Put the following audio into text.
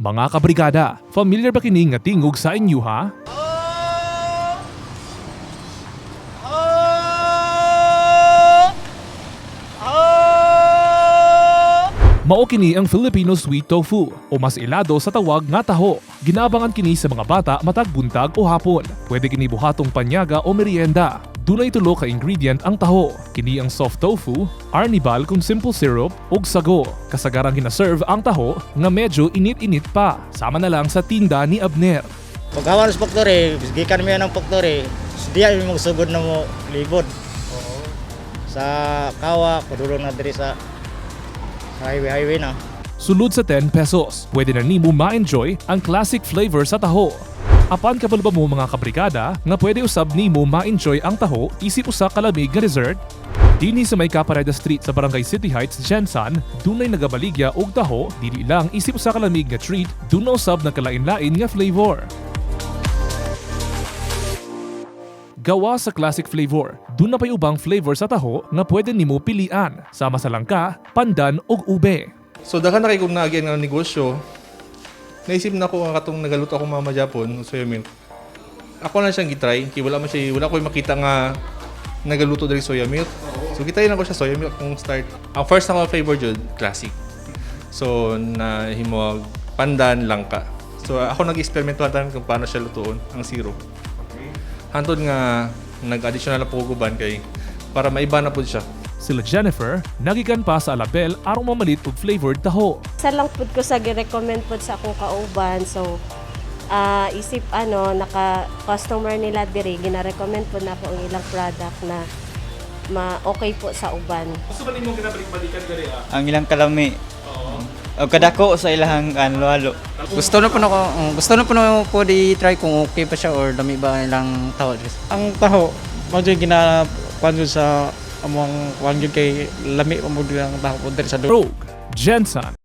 Mga kabrigada, familiar ba kini nga tingog sa inyo ha? Mao kini ang Filipino sweet tofu o mas ilado sa tawag nga taho. Ginabangan kini sa mga bata matag buntag o hapon. Pwede kini buhatong panyaga o merienda. Dunay tulo ka ingredient ang taho. Kini ang soft tofu, arnibal kung simple syrup ug sago. Kasagarang ginaserve ang taho nga medyo init-init pa. Sama na lang sa tinda ni Abner. Pagkawan sa factory, gikan mo yan ng factory, diya yung magsugod na mo libod. Sa kawa, padulong na diri sa sa highway-highway na. Sulod sa 10 pesos, pwede na nimo ma-enjoy ang classic flavor sa taho. Apan kapal ba mo mga kabrigada nga pwede usab nimo ma-enjoy ang taho isip usa ka lamig nga dessert? Dinhi sa may Capareda Street sa Barangay City Heights, Jensan, dunay nagabaligya og taho, dili lang isip usa ka lamig nga treat, duna usab na kalain-lain nga flavor. Gawa sa classic flavor, duna pay ubang flavor sa taho nga pwede nimo pilian, sama sa langka, pandan ug ube. So daghan na kay kung naagyan nga negosyo. Naisip na ko ang katong nagaluto akong mama Japon, soya milk. Ako na siyang gitry, kay wala man siya, wala ko makita nga nagaluto diri soya milk. So gitry na ko siya soya milk kung start. Ang first na ko flavor jud classic. So na himo pandan langka. So ako nag-experiment watan kung paano siya lutuon ang syrup. Hantod nga nag-additional na po guban kay para maiba na po siya. Sila Jennifer, nagikan pa sa Alabel aron mamalit og flavored taho. Sa lang pud ko sa gi-recommend pud sa akong kauban. So, ah isip ano, naka customer nila diri, gina-recommend pud na po ang ilang product na ma okay po sa uban. Gusto ba nimo kinabalik-balikan diri ah? ang ilang kalami. O kadako sa ilang ano halo. Gusto na po na ko, um, gusto na po na po di try kung okay pa siya or dami ba ilang tao. ang taho magyo gina kwan sa among kwan jud kay lami pa mo ang taho po diri sa Rogue, Jensen,